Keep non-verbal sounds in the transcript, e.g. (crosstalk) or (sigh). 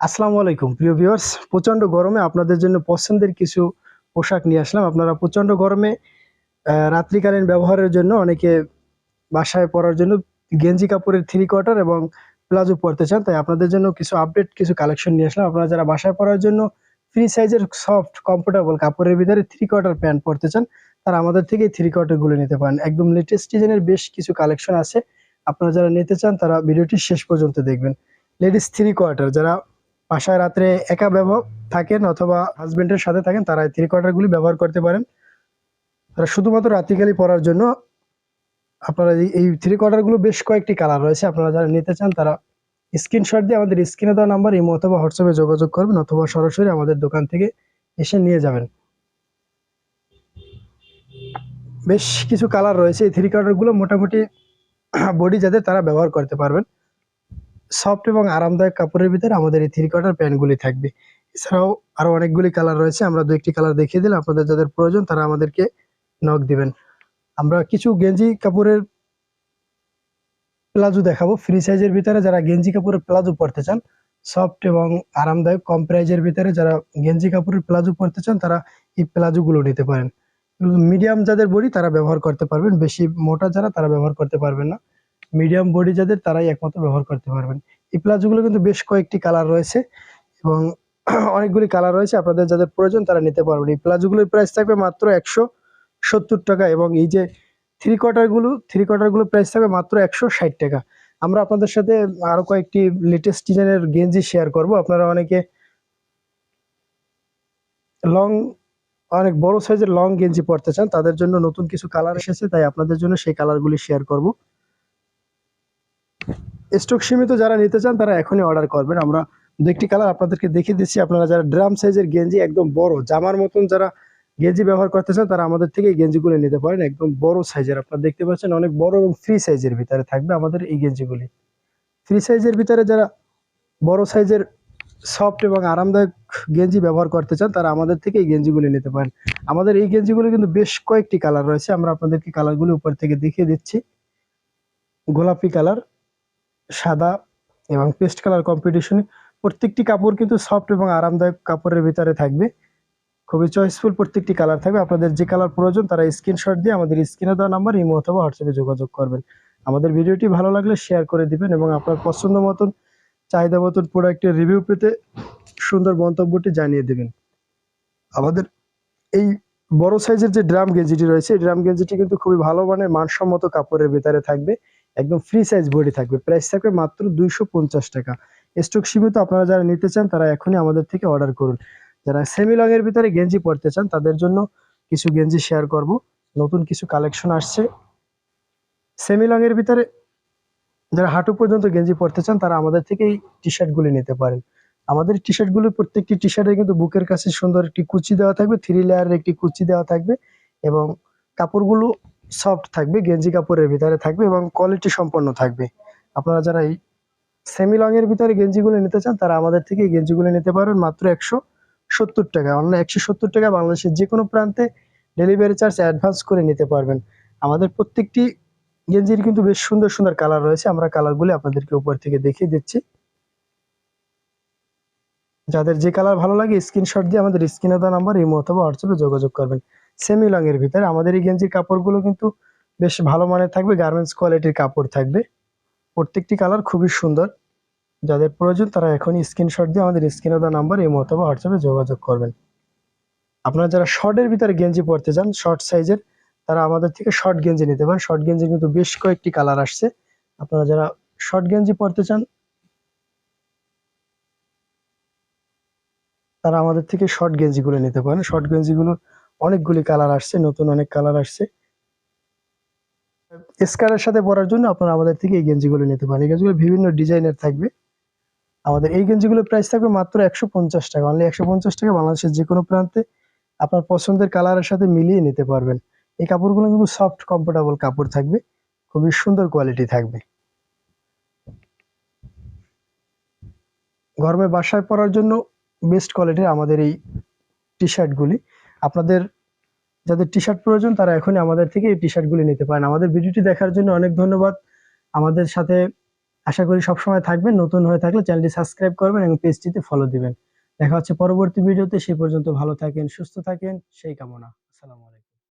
আসসালামু আলাইকুম, প্রিয় ভিউয়ার্স। প্রচণ্ড গরমে আপনাদের জন্য পছন্দের কিছু পোশাক নিয়ে আসলাম। আপনারা প্রচণ্ড গরমে রাত্রিকালীন ব্যবহারের জন্য অনেকে বাসায় পরার জন্য গেঞ্জি কাপড়ের থ্রি কোয়ার্টার এবং প্লাজো পরতে চান। তাই আপনাদের জন্য কিছু আপডেট, কিছু কালেকশন নিয়ে আসলাম। আপনারা যারা বাসায় পরার জন্য ফ্রি সাইজের সফট কমফোর্টেবল কাপড়ের ভিতরে থ্রি কোয়ার্টার প্যান্ট পরতে চান, তারা আমাদের থেকে থ্রি কোয়ার্টারগুলো নিতে পারেন। একদম লেটেস্ট ডিজাইনের বেশ কিছু কালেকশন আছে। আপনারা যারা নিতে চান, তারা ভিডিওটি শেষ পর্যন্ত দেখবেন। লেডিস থ্রি কোয়ার্টার যারা বাসায় রাত্রে একা ব্যবহার থাকেন অথবা হাজবেন্ডের সাথে থাকেন, তারা এই থ্রি কোয়ার্টারগুলি ব্যবহার করতে পারেন। তারা শুধুমাত্র রাত্রিকালী পরার জন্য আপনারা এই থ্রি কোয়ার্টারগুলো বেশ কয়েকটি কালার রয়েছে, আপনারা যারা নিতে চান তারা স্ক্রিনশট দিয়ে আমাদের স্ক্রিনে দেওয়া নাম্বার ইমো অথবা হোয়াটসঅ্যাপে যোগাযোগ করবেন অথবা সরাসরি আমাদের দোকান থেকে এসে নিয়ে যাবেন। বেশ কিছু কালার রয়েছে, এই থ্রি কোয়ার্টারগুলো মোটামুটি (clears throat) বডি যাদের তারা ব্যবহার করতে পারবেন। সফট এবং আরামদায়ক কাপড়ের ভিতরে আমাদের এই থ্রি কোয়ার্টার প্যান্টগুলি থাকবে। এছাড়াও আরও অনেকগুলি কালার রয়েছে, আমরা দু একটি কালার দেখিয়ে দিলে আপনাদের যাদের প্রয়োজন তারা আমাদেরকে নক দিবেন। আমরা কিছু গেঞ্জি কাপড়ের প্লাজো দেখাবো। ফ্রি সাইজের ভিতরে যারা গেঞ্জি কাপড়ের প্লাজো পরতে চান, সফট এবং আরামদায়ক কম প্রাইজের ভিতরে যারা গেঞ্জি কাপড়ের প্লাজো পরতে চান, তারা এই প্লাজোগুলো নিতে পারেন। মিডিয়াম যাদের বডি তারা ব্যবহার করতে পারবেন, বেশি মোটা যারা তারা ব্যবহার করতে পারবেন না। মিডিয়াম বডি যাদের, তারাই একমাত্র ব্যবহার করতে পারবেন। এই প্লাজোগুলো কিন্তু বেশ কয়েকটি কালার রয়েছে এবং (clears throat) অনেকগুলি কালার রয়েছে। আপনাদের যাদের প্রয়োজন, তারা নিতে পারবেন। এই প্লাজোগুলোর প্রাইস থাকবে মাত্র একশো সত্তর টাকা এবং এই যে থ্রি কোয়ার্টারগুলো থ্রি কোয়ার্টারগুলো প্রাইস থাকবে মাত্র একশো ষাট টাকা। আমরা আপনাদের সাথে আরও কয়েকটি লেটেস্ট ডিজাইনের গেঞ্জি শেয়ার করব। আপনারা অনেকে লং অনেক বড় সাইজের লং গেঞ্জি পরতে চান, তাদের জন্য নতুন কিছু কালার এসেছে, তাই আপনাদের জন্য সেই কালারগুলি শেয়ার করব। স্টক সীমিত যারা নিতে চান, তারা এখনই অর্ডার করবেন। আমরা দু একটি কালার আপনাদেরকে দেখিয়ে দিচ্ছি। আপনারা যারা ড্রাম সাইজের গেঞ্জি, একদম বড়, জামার মতন যারা গেঞ্জি ব্যবহার করতে চান, তারা আমাদের থেকে এই গেঞ্জিগুলো নিতে পারেন। একদম বড় সাইজের, আপনারা দেখতে পাচ্ছেন অনেক বড় এবং ফ্রি সাইজের ভিতরে থাকবে আমাদের এই গেঞ্জিগুলি। ফ্রি সাইজের ভিতরে যারা বড় সাইজের সফট এবং আরামদায়ক গেঞ্জি ব্যবহার করতে চান, তারা আমাদের থেকে এই গেঞ্জিগুলি নিতে পারেন। আমাদের এই গেঞ্জিগুলো কিন্তু বেশ কয়েকটি কালার রয়েছে। আমরা আপনাদেরকে কালারগুলি উপর থেকে দেখিয়ে দিচ্ছি। গোলাপি কালার সাদা এবং পেস্ট কালার কম্পিটিশনে প্রত্যেকটি কাপড় কিন্তু সফট এবং আরামদায়ক কাপড়ের ভিতরে থাকবে। খুবই চয়েসফুল প্রত্যেকটি কালার থাকবে। আপনাদের যে কালার প্রয়োজন তারা স্ক্রিনশট দিয়ে আমাদের স্ক্রিনে দেওয়া নাম্বার ইমো অথবা হোয়াটসঅ্যাপে যোগাযোগ করবেন। আমাদের ভিডিওটি ভালো লাগলে শেয়ার করে দিবেন এবং আপনার পছন্দ মতন, চাহিদা মতন প্রোডাক্টের রিভিউ পেতে সুন্দর মন্তব্যটি জানিয়ে দেবেন। আমাদের এই বড় সাইজের যে ড্রাম গেঞ্জিটি রয়েছে, এই ড্রাম গেঞ্জিটি কিন্তু খুবই ভালো মানের মানসম্মত কাপড়ের ভিতরে থাকবে। একদম ফ্রি সাইজ বডি থাকবে। প্রাইস থাকবে মাত্র দুইশো পঞ্চাশ টাকা। স্টক সীমিত আপনারা যারা নিতে চান, তারা এখনই আমাদের থেকে অর্ডার করুন। যারা সেমি লং এর ভিতরে গেঞ্জি পরতে চান, তাদের জন্য কিছু গেঞ্জি শেয়ার করব। নতুন কিছু কালেকশন আসছে। সেমি লং এর ভিতরে যারা হাঁটু পর্যন্ত গেঞ্জি পরতে চান, তারা আমাদের থেকে এই টি শার্টগুলি নিতে পারেন। আমাদের টি শার্টগুলো প্রত্যেকটি টি শার্টে কিন্তু বুকের কাছে সুন্দর একটি কুচি দেওয়া থাকবে থ্রি লেয়ারের একটি কুচি দেওয়া থাকবে এবং কাপড়গুলো সফট থাকবে, গেঞ্জি কাপড়ের ভিতরে থাকবে এবং কোয়ালিটি সম্পন্ন থাকবে। আপনারা যারা এই সেমি লং এর ভিতরে গেঞ্জিগুলো নিতে চান, তারা আমাদের থেকে এই গেঞ্জিগুলো নিতে পারবেন মাত্র একশো সত্তর টাকা। অনলাইন একশো সত্তর টাকা বাংলাদেশের যে কোনো প্রান্তে ডেলিভারি চার্জ অ্যাডভান্স করে নিতে পারবেন। আমাদের প্রত্যেকটি গেঞ্জির কিন্তু বেশ সুন্দর সুন্দর কালার রয়েছে। আমরা কালারগুলি আপনাদেরকে উপর থেকে দেখিয়ে দিচ্ছি। যাদের যে কালার ভালো লাগে স্ক্রিনশট দিয়ে আমাদের স্ক্রিনে দেওয়া নাম্বার ইমো অথবা হোয়াটসঅ্যাপে যোগাযোগ করবেন। সেমি লং এর ভিতরে। আমাদের এই গেঞ্জির কাপড়গুলো কিন্তু বেশ ভালো মানের থাকবে গার্মেন্টস কোয়ালিটির কাপড় থাকবে। প্রত্যেকটি কালার খুবই সুন্দর। যাদের প্রয়োজন তারা এখনই স্ক্রিনশট দিয়ে আমাদের স্ক্রিনে দেওয়া নাম্বার ইমো অথবা হোয়াটসঅ্যাপে যোগাযোগ করবেন। আপনারা যারা শর্টের ভিতরে গেঞ্জি পরতে চান শর্ট সাইজের তারা আমাদের থেকে শর্ট গেঞ্জি নিতে পারেন। শর্ট গেঞ্জি কিন্তু বেশ কয়েকটি কালার আসছে। আপনারা যারা শর্ট গেঞ্জি পরতে চান, তারা আমাদের থেকে শর্ট গেঞ্জিগুলো নিতে পারেন। শর্ট গেঞ্জিগুলো অনেকগুলি কালার আসছে, নতুন অনেক কালার আসছে। স্কার্টের সাথে পরার জন্য আপনারা আমাদের থেকে এই গেঞ্জিগুলো নিতে পারেন। এই গেঞ্জিগুলো বিভিন্ন ডিজাইনের থাকবে। আমাদের এই গেঞ্জিগুলোর প্রাইস থাকবে মাত্র একশো পঞ্চাশ টাকা। অনলি একশো পঞ্চাশ টাকা বাংলাদেশের যে কোনো প্রান্তে আপনার পছন্দের কালারের সাথে মিলিয়ে নিতে পারবেন। এই কাপড়গুলো কিন্তু সফট কমফোর্টেবল কাপড় থাকবে। খুবই সুন্দর কোয়ালিটি থাকবে। গরমে বাসায় পরার জন্য বেস্ট কোয়ালিটির আমাদের এই টি শার্টগুলি আপনাদের যাদের টি শার্ট প্রয়োজন, তারা এখনই আমাদের থেকে এই টি শার্টগুলি নিতে পারেন। আমাদের ভিডিওটি দেখার জন্য অনেক ধন্যবাদ। আমাদের সাথে আশা করি সবসময় থাকবেন। নতুন হয়ে থাকলে চ্যানেলটি সাবস্ক্রাইব করবেন এবং পেজটিতে ফলো দিবেন। দেখা হচ্ছে পরবর্তী ভিডিওতে। সেই পর্যন্ত ভালো থাকেন, সুস্থ থাকেন। সেই কামনা। আসসালামু আলাইকুম।